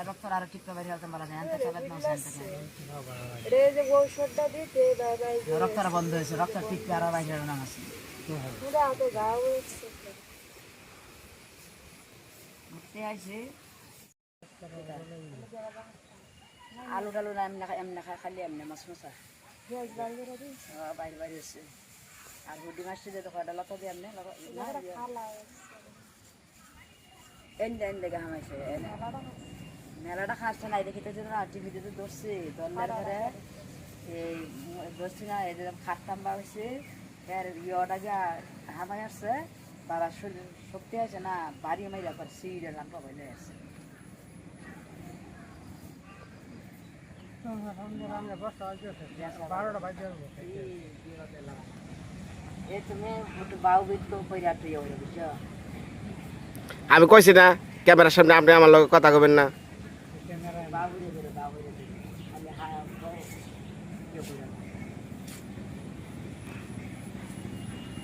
রক্ত আর টিপটা বাইরে হতে পারা যায় আনতে চাবেন না এটা যে ঔষধটা দিতে রক্তটা বন্ধ হয়েছে রক্ত টিপটা আর বাইরে না আছে পুরা ঘা হয়েছে ঘুরতে আসে আলু টালু না এমনি এমনি খালি এমনি মাছ মশা বাইরে বাইরে হচ্ছে আর হুডি মাছটি যে দেখো এটা লতা দিয়ে এমনি লগা- না। খালা এন্ডে এন্ডে গা হামাইছে এনে- মেলাটা খাচ্ছে না দেখিতে যে না টিভিতে তো ধরছে। ধরলে ধরে এই ধরছি না যে খাটতাম বা হয়েছে। এর ইয়েটা যা হামাই আসছে বাবা শরীর শক্তি আছে না বাড়ি মাইরা পর সিঁড়ে লাম্পা বলে আছে এই তুমি একটু বাউ তো কইরা প্রিয় বুঝছ আমি কইছি না ক্যামেরার সামনে আপনি আমার লগে কথা কবেন না বাবু রে করে বাবু রে করে আমি হ্যাঁ ইয়ে করে ফু আমাকে দিদি বিটটা ওরে মানে ছবি তুলে দাও না কত সাথে ফু আমরা কাম করে দেখা আমি দেখতে আসি অনেক জায়গা বাইরে থাকব আমরা কিছু কইবেন কিছু কইবেন কারণ কথা বড় কিছু নাই বড় কিছু কইবেন এরাই কিছু নাই এরাই মনে হয় এই বেটা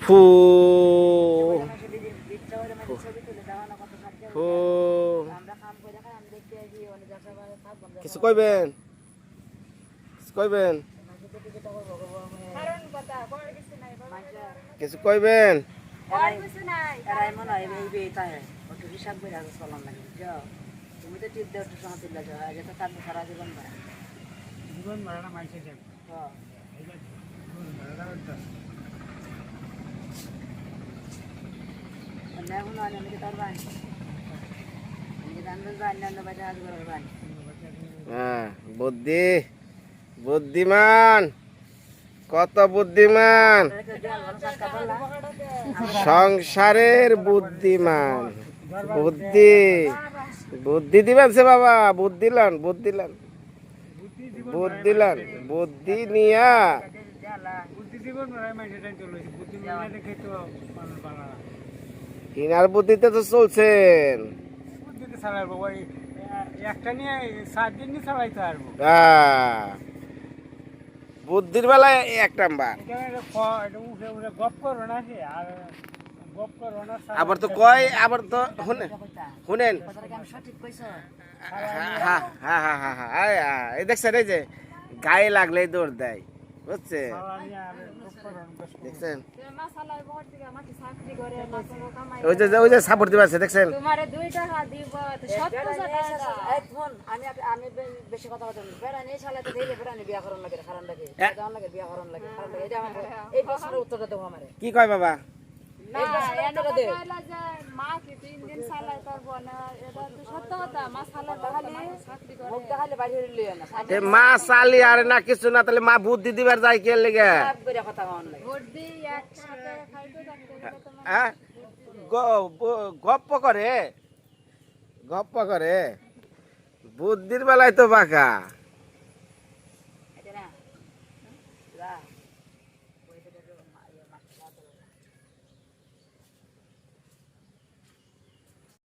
হয় একটু হিসাব করে আগে চলাম লাগে বুঝছ তুমি তো টিপ দেও একটু সময় তুলে যাও আগে তো থাকবে সারা জীবন ভরা জীবন মারাটা মাইসে যাবে হ্যাঁ। বুদ্ধি বুদ্ধিমান কত বুদ্ধিমান? সংসারের বুদ্ধিমান। বুদ্ধি। বুদ্ধি দিবেন সে বাবা। বুদ্ধি লন। বুদ্ধি লন, বুদ্ধি নিয়া জীবন বুদ্ধি দেখে তো মানুষ হিনার বুদ্ধিতে তো চলছেন বুদ্ধিতে চালাবো ওই একটা নিয়ে সাত দিন নিয়ে চালাইতে পারব বুদ্ধির বেলায় এক নাম্বার একটা খ- এটা উঠে উঠে গপ করো না আর গপ করো না আবার তো কয় আবার তো শুনেন শুনেন কথাটা কি আমি সঠিক কইছো হ্যাঁ হ্যাঁ হ্যাঁ হ্যাঁ হ্যাঁ এই, এই দেখছেন এই যে গায়ে লাগলেই দৌড় দেয় বুঝছেন। দেখছেন? ওই যে ওই যে সাপোর্ট দেখছেন? তোমারে টাকা দিব তো সত্তর টাকা। এই আমি আপ- আমি বেশি কথা বলতে বেড়া বেড়া বিয়া করন লাগে লাগে। কেমন লাগে বিয়া করন লাগে খারান লাগে। এটা আমার এই প্রশ্নের উত্তরটা দেবো আমারে। কি কয় বাবা? মা চালি আর না কিছু না তাহলে মা বুদ্ধি দিবার যায় কে লেগে? হ্যাঁ গপ্প করে গপ্প করে। বুদ্ধির বেলায় তো বাঁকা এটা না যা আমি তো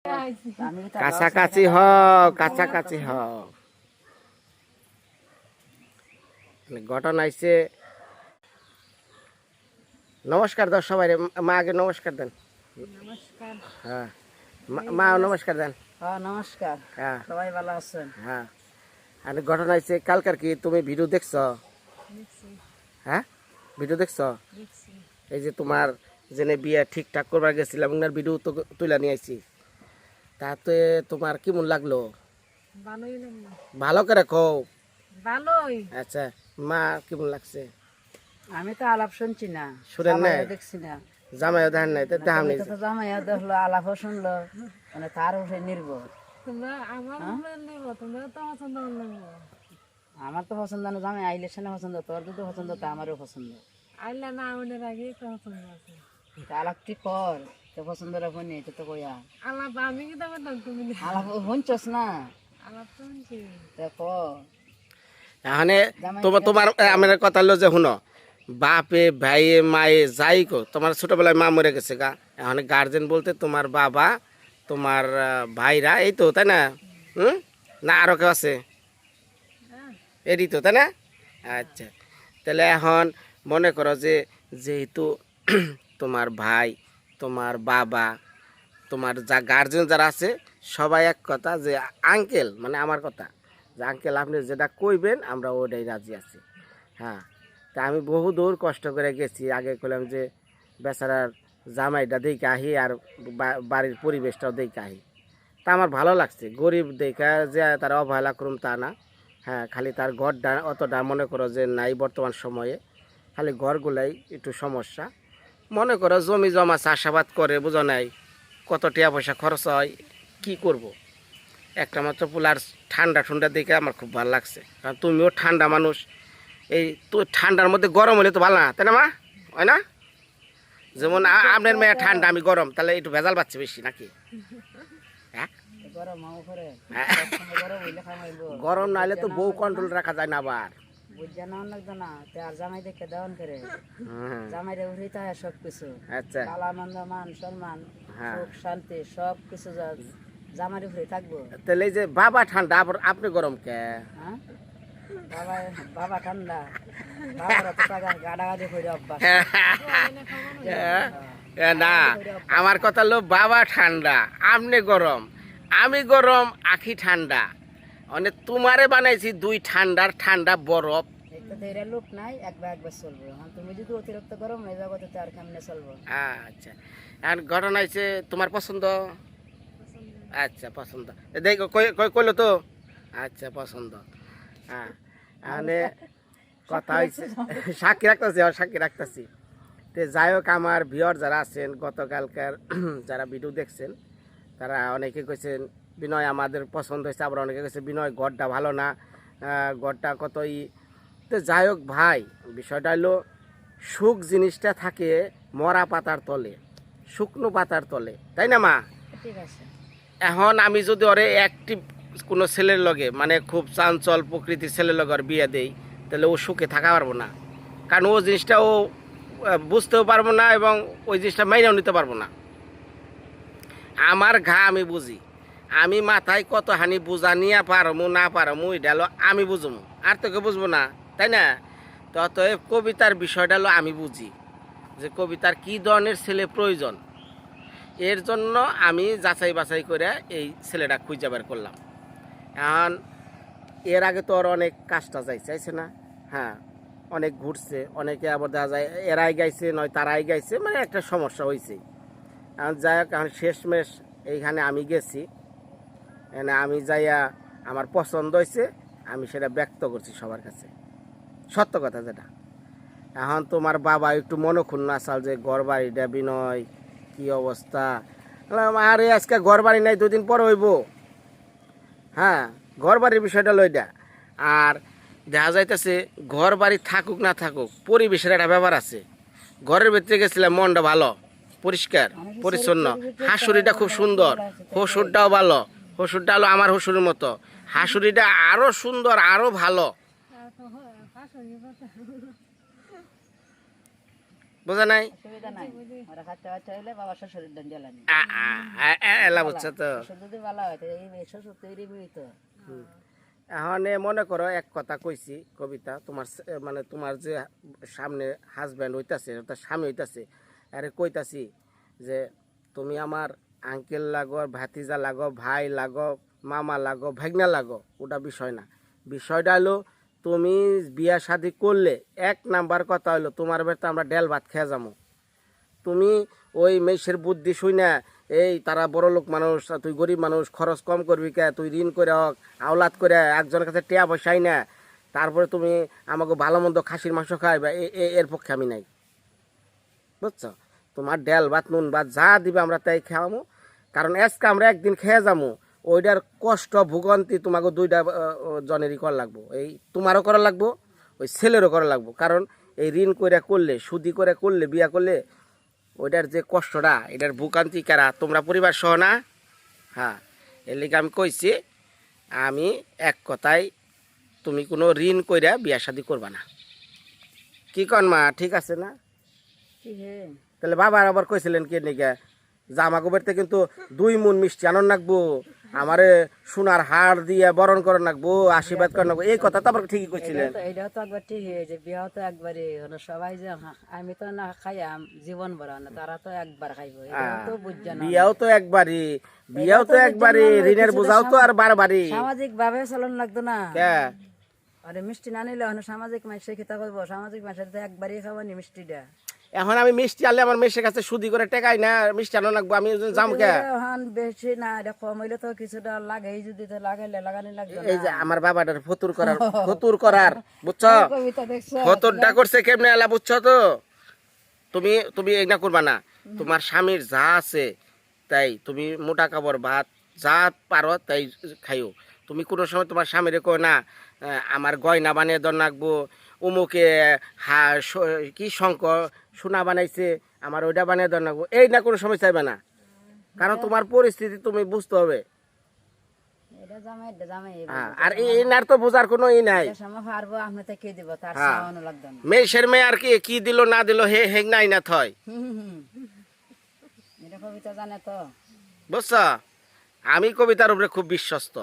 কাছাকাছি হও কাছাকাছি হও। ঘটনা আইছে। নমস্কার দাও সবাই মা আগে নমস্কার দেন। নমস্কার। হ্যাঁ মা- নমস্কার দেন। হ্যাঁ নমস্কার। হ্যাঁ। সবাই ভালো আছেন? হ্যাঁ। আর ঘটনা হয়েছে কালকার কি তুমি ভিডিও দেখছ? হ্যাঁ? ভিডিও দেখছ? এই যে তোমার জেনে বিয়ে ঠিকঠাক করবার গেছিলাম ওনার ভিডিও তো তুলে নিয়ে আইছি। তাতে তোমার কেমন লাগল? লাগল। ভালো করে কও। ভালোই। আচ্ছা মা কেমন লাগছে? আমি তো আলাপ শুনছি না। শুনেন নাই? দেখছি না। জামাইও দেখেন নাই তো দেখাম নেই। জামাইও দেখল আলাপও শুনলো মানে তার উপরে নির্ভর। তোমরা আমার মনে তো পছন্দ নেব আমার তো পছন্দ না জামাই আইলে সেনা পছন্দ তোর যদি পছন্দ তা আমারও পছন্দ। আইলে না আমাদের আগে পছন্দ আছে। আলাপটি কর তো পছন্দ রাখো নি তো তো কইয়া আলাপ আমি কি তবে তুমি আলাপ না? আলাপ তা কর এখানে তোমার তোমার আমার কথা হলো যে শুনো বাপে ভাইয়ে মায়ে যাই কো তোমার ছোটবেলায় মা মরে গেছে গা। এখন গার্জেন বলতে তোমার বাবা তোমার ভাইরা এই তো তাই না? হুম? না আরও কেউ আছে? এরই তো তাই না? আচ্ছা তাহলে এখন মনে করো যে যেহেতু তোমার ভাই তোমার বাবা, তোমার যা গার্জেন যারা আছে, সবাই এক কথা যে আঙ্কেল মানে আমার কথা, যে আঙ্কেল আপনি যেটা কইবেন, আমরা ওটাই রাজি আছি। হ্যাঁ তা আমি বহু দূর কষ্ট করে গেছি, আগে করলাম যে বেচারার জামাইটা দেখে আহি আর বাড়ির পরিবেশটাও দেখে আহি। তা আমার ভালো লাগছে, গরিব দেখে যে তার অবহেলা করুম তা না। হ্যাঁ খালি তার ঘরটা অতটা মনে করো যে নাই বর্তমান সময়ে, খালি ঘরগুলাই একটু সমস্যা। মনে করো জমি জমা চাষাবাদ করে বুঝো নাই কত টাকা পয়সা খরচ হয় কি করব। একটা মাত্র পোলার ঠান্ডা ঠান্ডা দেখে আমার খুব ভালো লাগছে। কারণ তুমিও ঠান্ডা মানুষ এই তো ঠান্ডার মধ্যে গরম হলে তো ভালো না তাই না মা? হয় না? যেমন আপনার মেয়ে ঠান্ডা আমি গরম তাহলে একটু ভেজাল পাচ্ছে বেশি নাকি? হ্যাঁ? গরম হ্যাঁ। গরম না হলে তো বউ কন্ট্রোল রাখা যায় না আবার। বুঝা না লাগতো না তে আর জামাই দেখে দেওয়ান করে। সব কিছু আচ্ছা। মান সম্মান হ্যাঁ। সুখ শান্তি সব কিছু জামার উপরে থাকব। তাহলে এই যে বাবা ঠান্ডা আবার আপনি গরম কে? হ্যাঁ? বাবা বাবা ঠান্ডা। গাডাগাডি করে অভ্যাস। হ্যাঁ, না আমার কথা হলো বাবা ঠান্ডা আপনি গরম। আমি গরম আখি ঠান্ডা। মানে তোমারে বানাইছি দুই ঠান্ডার ঠান্ডা বরফ। লোক নাই একবার একবার চলবো। তুমি যদি অতিরিক্ত গরম হয়ে যাব তো আর কেমনে চলবো? আচ্ছা। আর ঘটনা হয়েছে তোমার পছন্দ? আচ্ছা পছন্দ। দেখ কইলো তো? আচ্ছা পছন্দ। হ্যাঁ মানে কথা হয়েছে সাক্ষী রাখতেছি আর সাক্ষী রাখতেছি। তো যাই হোক আমার ভিওর যারা আছেন গতকালকার যারা ভিডিও দেখছেন তারা অনেকে কইছেন বিনয় আমাদের পছন্দ হয়েছে আবার অনেকে কইছে বিনয় গড়টা ভালো না গড়টা কত ই তো যাই হোক ভাই বিষয়টা হলো সুখ জিনিসটা থাকে মরা পাতার তলে শুকনো পাতার তলে তাই না মা? এখন আমি যদি ওরে অ্যাক্টিভ কোনো ছেলের লগে মানে খুব চাঞ্চল প্রকৃতির ছেলের লগে ওর বিয়ে দেই তাহলে ও সুখে থাকা পারব না। কারণ ও জিনিসটা ও বুঝতেও পারব না এবং ওই জিনিসটা মাইনেও নিতে পারব না। আমার ঘা আমি বুঝি। আমি মাথায় কত হানি বুঝা নিয়ে পারমু, না পারমু, এটা আমি বুঝব আর তোকে বুঝব না, তাই না? তো অতএব কবিতার বিষয়টা হলো আমি বুঝি, যে কবিতার কি ধরনের ছেলে প্রয়োজন। এর জন্য আমি যাচাই বাছাই করে এই ছেলেটা খুঁজে বের করলাম। এখন এর আগে তো ওর অনেক কাজটা যাই চাইছে না? হ্যাঁ অনেক ঘুরছে, অনেকে আবার দেখা যায় এরাই গাইছে, নয় তারাই গাইছে মানে একটা সমস্যা হয়েছে এখন যাই হোক, এখন শেষমেশ এইখানে আমি গেছি। এখানে আমি যাইয়া আমার পছন্দ হয়েছে আমি সেটা ব্যক্ত করছি সবার কাছে। সত্য কথা যেটা। এখন তোমার বাবা একটু মনক্ষুণ্ণ আসাল যে ঘর বাড়িটা বিনয় কি অবস্থা? আরে আজকে ঘর বাড়ি নাই দুদিন পর হইব। হ্যাঁ ঘর বাড়ির বিষয়টা লইডা। আর দেখা যাইতেছে ঘর বাড়ি থাকুক না থাকুক পরিবেশের একটা ব্যাপার আছে। ঘরের ভিতরে গেছিলাম মনটা ভালো পরিষ্কার পরিচ্ছন্ন। হাসুরিটা খুব সুন্দর হসুরটাও ভালো। হসুরটা হলো আমার হসুরের মতো। হাসুরিটা আরও সুন্দর আরও ভালো। বোঝা নাই? এলা বুঝছ তো। এখন মনে করো এক কথা কইছি কবিতা তোমার মানে তোমার যে সামনে হাজব্যান্ড হইতাছে তার স্বামী হইতাছে আরে কইতাছি যে তুমি আমার আঙ্কেল লাগো, ভাতিজা লাগো, ভাই লাগো, মামা লাগো ভাগনা লাগো, ওটা বিষয় না। বিষয়টা হলো, তুমি বিয়া শাদি করলে, এক নাম্বার কথা হলো, তোমার বেড়তে আমরা ডেল ভাত খেয়ে যাব। তুমি ওই মেষের বুদ্ধি শুই না, এই তারা বড় লোক মানুষ তুই গরিব মানুষ, খরচ কম করবি কে? তুই ঋণ করে হোক, আওলাদ করে একজনের কাছে টেয়া পয়সাই না। তারপরে তুমি আমাকে ভালো মন্দ খাসির মাংস খাইবা এর পক্ষে আমি নাই। বুঝছ? তোমার ডেল ভাত, নুন ভাত, যা দিবে আমরা তাই খাওয়ামো। কারণ আজকে আমরা একদিন খেয়ে যাব ওইটার কষ্ট, ভোগান্তি তোমাকে দুইটা জনেরই করা লাগবো। এই তোমারও করা লাগবো, ওই ছেলেরও করা লাগবো। কারণ এই ঋণ করে করলে, সুদি করে করলে, বিয়া করলে ওইটার যে কষ্টটা এটার ভুকান্তি কারা? তোমরা পরিবার সহ না? হ্যাঁ এর লিগে আমি কইছি, আমি এক কথায় তুমি কোনো ঋণ কইরা বিয়া শাদি করবা না। কি কন মা, ঠিক আছে না? তাহলে বাবার আবার কইছিলেন কে নিকে জামা গোবরতে কিন্তু দুই মন মিষ্টি আনন্দ রাখব আমারে সোনার হার দিয়ে বরণ করে রাখব আশীর্বাদ করে রাখব এই কথা তো আবার ঠিকই করছিলেন এটা তো একবার ঠিক যে বিয়া তো একবারে হলো। সবাই যে আমি তো না খাইয়াম জীবন ভরা না তারা তো একবার খাইব। এটা তো বুঝছে না। বিয়াও তো একবারই বিয়াও তো একবারই ঋণের বোঝাও তো আর বারবারই। সামাজিক ভাবে চলন লাগতো না। কে? আরে মিষ্টি না নিলে সামাজিক মানুষের খেতে করব সামাজিক মানুষের তো একবারই খাবানি মিষ্টিটা। এখন আমি মিষ্টি আনলে আমার মেশের কাছে সুদি করে টেকাই না মিষ্টি আনো লাগবো আমি যাম কে? এখন বেশি না এটা কম হইলে তো কিছুটা লাগে যদি তো লাগাইলে লাগানি লাগতো এই যে আমার বাবাটার ফতুর করার ফতুর করার বুঝছ? ফতুরটা করছে কেমনে এলা বুঝছ তো? তুমি তুমি এই না করবা না তোমার স্বামীর যা আছে তাই তুমি মোটা কাপড় ভাত যা পারো তাই খাইও। তুমি কোনো সময় তোমার স্বামীরে কো না আমার গয়না বানিয়ে দর নাকবো উমুকে হা কি শঙ্ক সোনা বানাইছে আমার ওইটা বানিয়ে দর নাকবো এই না কোনো সময় চাইবে না। কারণ তোমার পরিস্থিতি তুমি বুঝতে হবে। আর এনার তো বোঝার কোনো ই নাই। মেয়ের মেয়ে আর কি কি দিল না দিল হে হেগ নাই না থয়। বুঝছ? আমি কবিতার উপরে খুব বিশ্বস্ত।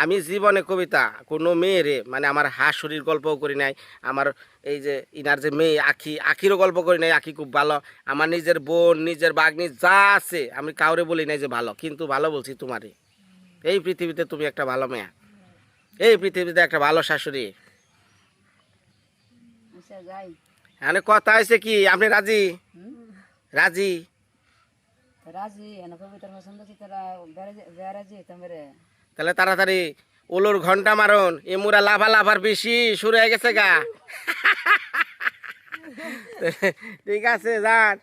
আমি জীবনে কবিতা কোনো মেয়েরে মানে আমার হাসুরির গল্পও করি নাই আমার এই যে ইনার যে মেয়ে আখি আখিরও গল্প করি নাই আখি খুব ভালো আমার নিজের বোন নিজের বাগনি যা আছে আমি কাউরে বলি নাই যে ভালো কিন্তু ভালো বলছি তোমারে। এই পৃথিবীতে তুমি একটা ভালো মেয়া। এই পৃথিবীতে একটা ভালো শাশুড়ি। আচ্ছা এখানে কথা হয়েছে কি? আপনি রাজি? রাজি? রাজি এনে কবিতার পছন্দ কি তোরা বেড়াজি তোমরে তাহলে তাড়াতাড়ি ওলোর ঘণ্টা মারুন এ মুরা লাভা লাভার বেশি শুরু হয়ে গেছে গা। ঠিক আছে, যান।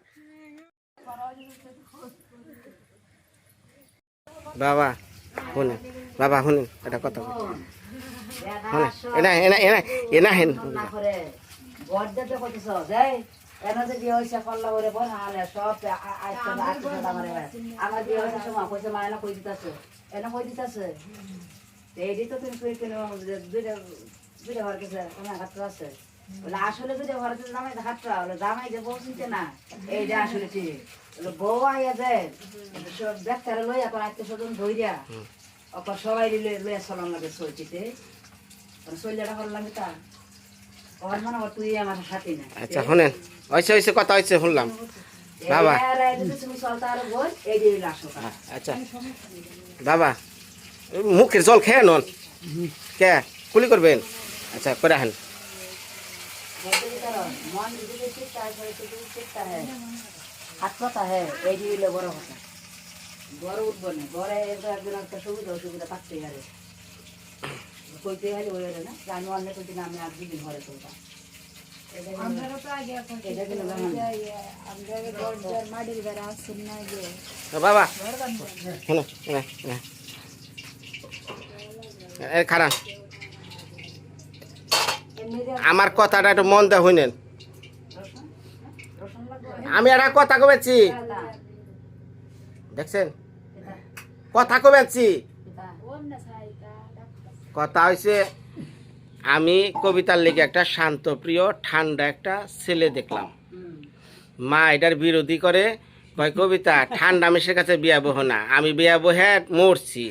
বাবা শুনে বাবা, শুনেন এটা কথা এনা হেন। আমার বিয়ে হয়েছে সময় মায়না কই এনে কই দিতাছে। এইটি তো তুমি কই কেন দুইটা দুইটা ঘর গেছে আছে। বলে আসলে দুইটা ঘর গেছে জামাই হাতটা বলে জামাই যে বউ চিনতে না এইটা আসলে ঠিক। বলে বউ আইয়া যায় লইয়া তোর আত্মীয় স্বজন ধইরা অকর সবাই লইয়া চলান লাগে সইটিতে চলিয়াটা করলাম তা। ওর মনে তুই আমার সাথে না আচ্ছা শুনেন হয়েছে হয়েছে কথা হয়েছে শুনলাম। বাবা। তুমি আচ্ছা। বাবা, মুখের জল খেয়ে নন। কে? কুলি করবেন? আচ্ছা করে হ্যাঁ হাত কথা হ্যাঁ এই হইলে বড় কথা। বড় উঠবো না, বড় একজন একটা সুবিধা, অসুবিধা পাচ্ছে আরে কইতে হলে ওই না আমি অন্য কইতে না আমি আর দুদিন ঘরে চলতাম। কিন্তু বাবা খারাপ আমার কথাটা একটু মন দেয় হইনেন আমি একটা কথা কবেছি দেখছেন কথা কবেছি কথা হয়েছে আমি কবিতার লেগে একটা শান্ত প্রিয় ঠান্ডা একটা ছেলে দেখলাম। মা এটার বিরোধী করে কয় কবিতা ঠান্ডা মেশের কাছে বিয়া বহ না আমি বিয়া বহে মরছি।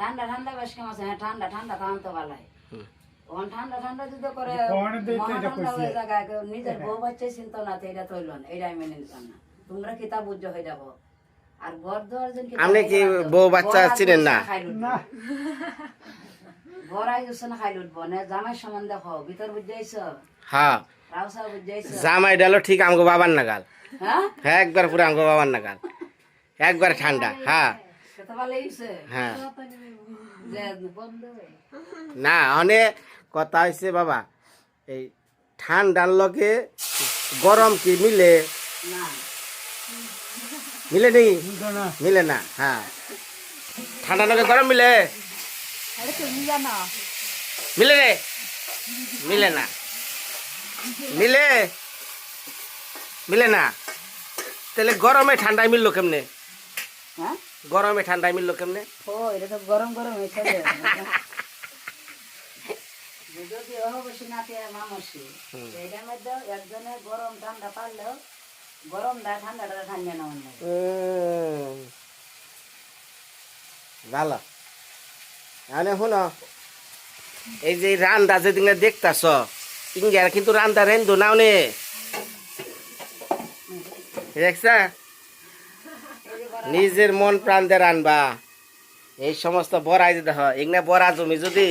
ঠান্ডা ঠান্ডা বেশ কেমন হ্যাঁ ঠান্ডা ঠান্ডা তো যদি করে ঠান্ডা হয়ে জায়গায় নিজের বউ বাচ্চা চিন্তা না তো এটা তৈল না এটা মেনে নিতাম না। তোমরা কিতাব বুঝ হয়ে যাব? আপনি কি বউ বাচ্চা জুস না? হ্যাঁ। জামাই ডালো ঠিক আমগো বাবার নাগাল। হ্যাঁ? হ্যাঁ একবার পুরো আমগো বাবার নাগাল। একবার ঠান্ডা হ্যাঁ। হ্যাঁ। না অনেক কথা হয়েছে বাবা এই ঠান্ডার লগে গরম কি মিলে? না। মিলে নি বুঝতো না। মিলে না হ্যাঁ। ঠান্ডার লগে গরম মিলে? মিলে রে মিলে? না। মিলে? মিলে না? তাহলে গরমে ঠান্ডায় মিললো কেমনে? হ্যাঁ? গরমে ঠান্ডায় মিললো কেমনে? ও এটা তো গরম গরম হয়েছে। যদি অবশ্যই নাতে মামসি এটার মধ্যে একজনে গরম ঠান্ডা পারলেও ভালো এই যে রান্দা কিন্তু রান্দা দেখছা? নিজের মন প্রাণ দিয়ে রানবা। এই সমস্ত বড়াই দেখ এগুলা বড়া জমি যদি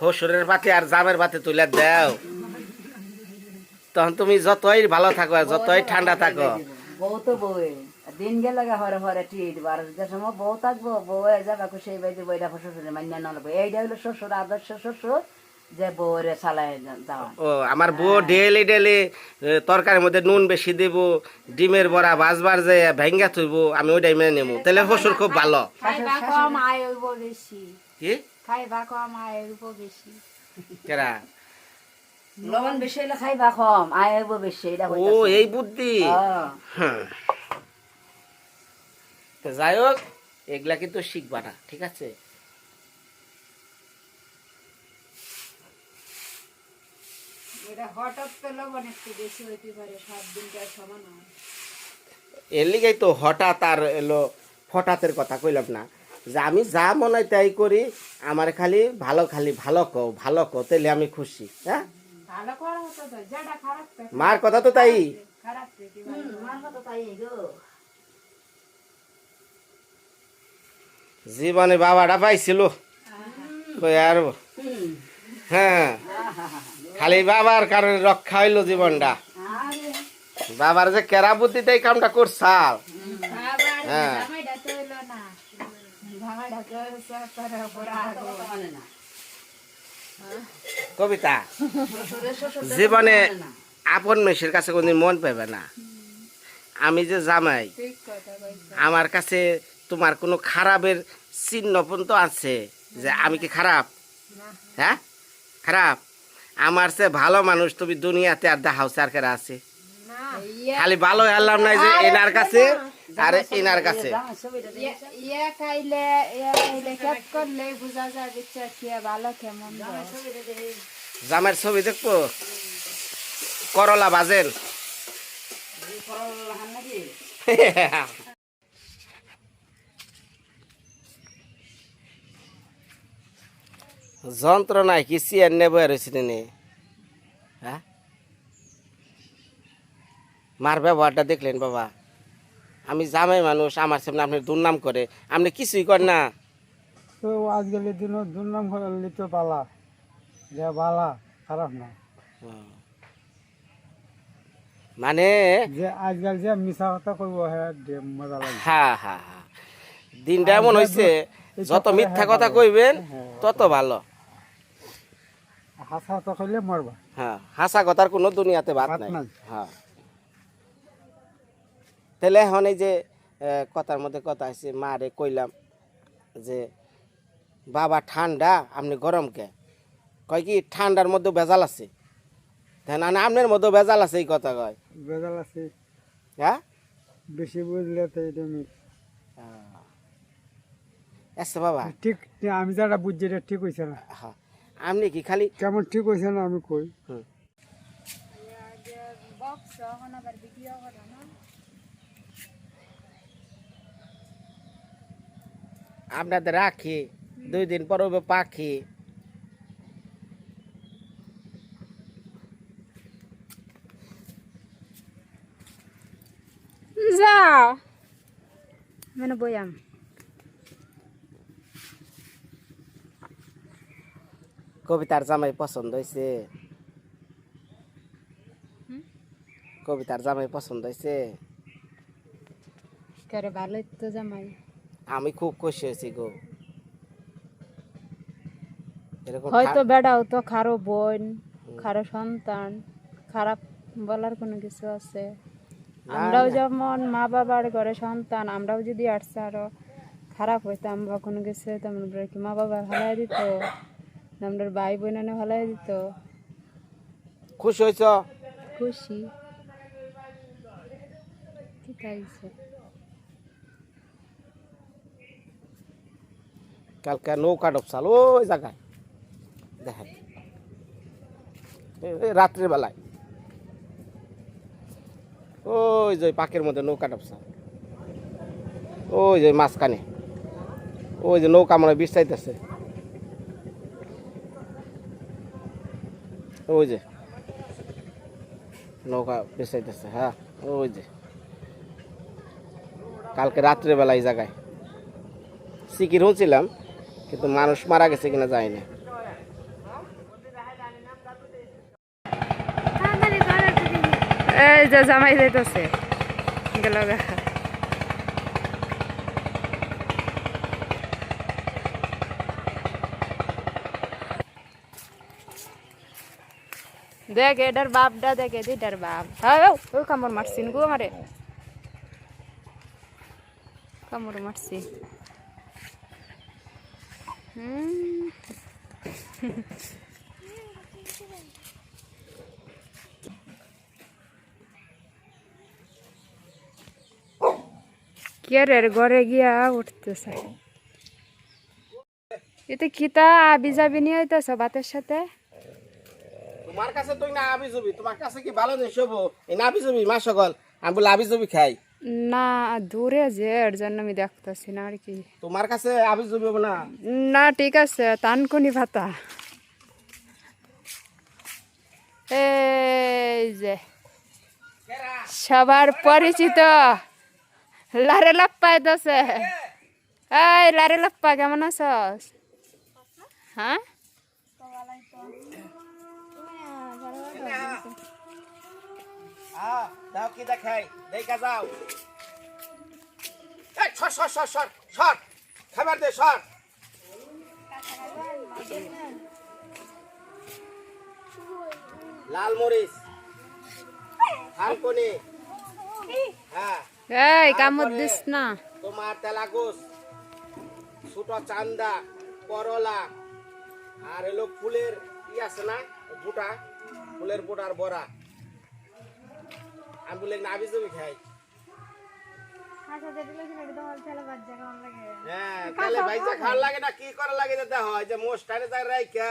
হসুরের পাতে আর জামের পাতে তুলে দাও। তখন তুমি যতই ভালো থাকো যতই ঠান্ডা থাকো। বউ তো বউয়ে দিন গেলে হরে হরে টিট বার। সময় বউ থাকব বউ যাবে সেই বাইতে বইটা শ্বশুরে মান্য নলবো। এইটা হলো শ্বশুর আদর্শ শ্বশুর যে বউরে চালায় ও আমার বউ ডেলি ডেলি তরকারির মধ্যে নুন বেশি দেব ডিমের বড়া বাজবার যে ভেঙ্গা থইব আমি ওইটাই মেনে নেব। তাহলে শ্বশুর খুব ভালো। কম আয় বেশি কি? খাইবা কম আয় বেশি কেরা? লবণ বেশি হলে খাইবা কম আয় হইব বেশি এটা ও এই বুদ্ধি। হ্যাঁ। তো যাই হোক এগুলা কিন্তু শিখবা না ঠিক আছে? এটা হঠাৎ তো লবণ একটু বেশি হইতে পারে সব দিনকার সমান এর লিগেই তো হঠাৎ আর এলো হঠাৎের কথা কইলাম না। যে আমি যা মনে হয় তাই করি আমার খালি ভালো খালি ভালো কও ভালো কও তাহলে আমি খুশি হ্যাঁ? মার কথা তো তাই। জীবনে বাবাটা পাইছিল। আর হ্যাঁ খালি বাবার কারণে রক্ষা হইল জীবনটা। বাবার যে কেরা বুদ্ধিতে এই কামটা করছাল। হ্যাঁ। কবিতা জীবনে। আপন মেশের কাছে কোনদিন মন পাবে না। আমি যে জামাই আমার কাছে তোমার কোনো খারাপের চিহ্ন পর্যন্ত আছে যে আমি কি খারাপ? হ্যাঁ? খারাপ? আমার সে ভালো মানুষ তুমি দুনিয়াতে আর দেখাও আর কেরা আছে? খালি ভালো হেলাম নাই যে এনার কাছে আর এনার কাছে। ইয়ে- ইয়ে ইয়ে জামাইয়ের ছবি দেখব? করলা বাজেন? যন্ত্রণায় কি চেয়ার নেব রয়েছে নে হ্যাঁ? মার ব্যবহারটা দেখলেন বাবা। আমি জামাই মানুষ আমার সামনে আপনি দুর্নাম করে আপনি কিছুই করেন না। তো আজকালের দিনও দুর্নাম করলে তো পালা। যে বালা খারাপ না। মানে? যে আজকাল যে মিশা কথা করব হ্যাঁ লাগে। হ্যাঁ হ্যাঁ হ্যাঁ দিনটা এমন হয়েছে যত মিথ্যা কথা কইবেন তত ভালো। হাসা কথা কইলে মরবা। হ্যাঁ হাসা কথার কোনো দুনিয়াতে বাদ নাই। হ্যাঁ। তাহলে এখন এই যে কথার মধ্যে কথা আছে মারে কইলাম যে বাবা ঠান্ডা আপনি গরম কে? কয় কি ঠান্ডার মধ্যে ভেজাল আছে। তাই না আপনার মধ্যে ভেজাল আছে এই কথা কয়। বেজাল আছে। হ্যাঁ? বেশি বুঝলে তো এটা আমি আচ্ছা বাবা। ঠিক আমি যারা বুঝছি এটা ঠিক হয়েছে না। হ্যাঁ আপনি কি খালি কেমন ঠিক হয়েছে না আমি কই। বক্স এখন আবার বিক্রি করে না আপনাদের রাখি দুই দিন পর হবে পাখি। যা। মানে বইয়াম কবিতার জামাই পছন্দ হয়েছে কবিতার জামাই পছন্দ হয়েছে করে ভালোই তো জামাই। আমি খুব খুশি হয়েছি গো। হয়তো বেড়াও তো খারো বোন খারো সন্তান খারাপ বলার কোনো কিছু আছে? আমরাও যেমন মা বাবার ঘরে সন্তান আমরাও যদি আসছে আরও খারাপ হইতাম বা কোনো কিছু হইতাম কি মা বাবা ভালাই দিত? আমরা ভাই বোন বোনে ভালাই দিত? খুশি হয়েছ? খুশি। ঠিক আছে। কালকে নৌকা ডপসাল, ওই জায়গায়। দেখেন। রাত্রের বেলায়। ওই যে পাকের মধ্যে নৌকা টাপসা ওই যে মাঝখানে। ওই যে নৌকা মনে বিস্তাইতেছে ওই যে। নৌকা বিস্তাইতেছে হ্যাঁ ওই যে। কালকে রাত্রে বেলা এই জায়গায়। সিকির হচ্ছিলাম কিন্তু মানুষ মারা গেছে কিনা যায় না। এই যে জামাই যাইতেছে। গেল। দেখ, এটার বাপটা দেখ এটার বাপ। হ্যাঁ ওই কামড় মারছিন গো আমারে। কামড় মারছি। কেরের ঘরে গিয়া উঠতেছে। এতে কিতা আবি যাবি নিয়ে হইতেছ ভাতের সাথে? তোমার কাছে তুই না আবি জবি তোমার কাছে কি ভালো নেই হব এই না আবি জবি মা সকল আমি বলে আবি জবি খাই। না দূরে যে এর জন্য আমি দেখতেছি না আর কি। তোমার কাছে না? না ঠিক আছে তানকুনি ভাতা। এই যে সবার পরিচিত লারে লাপ্পা এদাছে এই লারে লাপ্পা কেমন আছস? হ্যাঁ? হ্যাঁ দাও কি দেখাই? দেখা যাও। এই সর সর সর সর সর। খাবার দে সর। লাল মরিচ হ্যাঁ। এই কামড় দিস না। তোমার তেলাগুস ছোট চান্দা করলা আর এলো ফুলের ই আছে না বুটা ফুলের বুটার বড়া। আমি বলে নাবি জমি খাই। হ্যাঁ তাহলে ভাইজা খাওয়ার লাগে না কি করা লাগে দাদা হয় যে মোস্টানে যায় রাইকা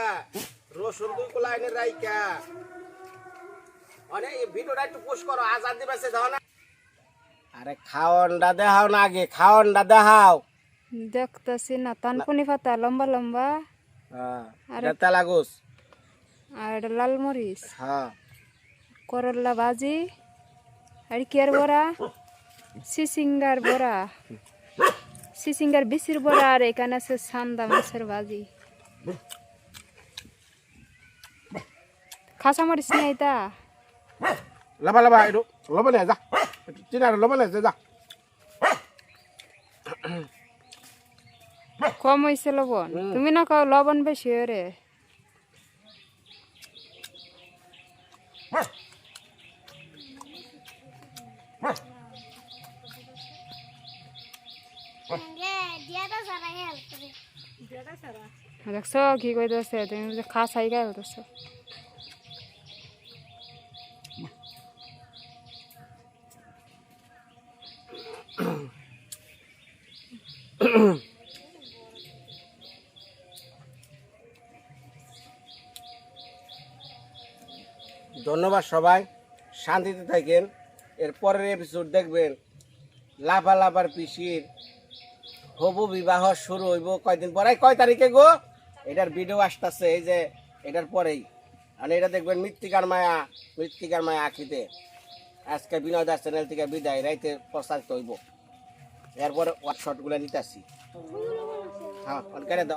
রসুন দুই কোলা এনে রাইকা অনেক ভিডিওটা একটু পুশ করো আজাদ দিবাসে দাও না। আরে খাওয়ানটা দেখাও না আগে খাওয়ানটা দেখাও। দেখতেছি না তানকুনি ভাতা লম্বা লম্বা। হ্যাঁ আরে- এটা তেলাগুস। আর এটা লাল মরিচ। হ্যাঁ। করল্লা ভাজি। আর কের বড়া সিসিঙ্গার বড়া সিসিঙ্গার বিচির বড়া আর এখানে আছে সান্দা মাছের ভাজি খাসা মরিচ নেই তা লবা লবা একটু লবণ যা একটু চিনার লবণ যা কম হয়েছে লবণ তুমি না খাও লবণ বেশি রে দেখছ কি কইতেছে তুমি যে খাস আই গাই বলতেছো ধন্যবাদ সবাই, শান্তিতে থাকেন। এর পরের এপিসোড দেখবেন। লাফা লাফার পিসির হবু বিবাহ শুরু হইব কয়দিন পরে? কয় তারিখে গো? এটার ভিডিও আসতেছে, এই যে এটার পরেই। আর এটা দেখবেন মৃত্তিকার মায়া মৃত্তিকার মায়া আঁকিতে। আজকে বিনয় দাস চ্যানেল থেকে বিদায়, রাইতে প্রসারিত হইব। এরপরে ওয়ার্কশটগুলো নিতে আসি হ্যাঁ দাও।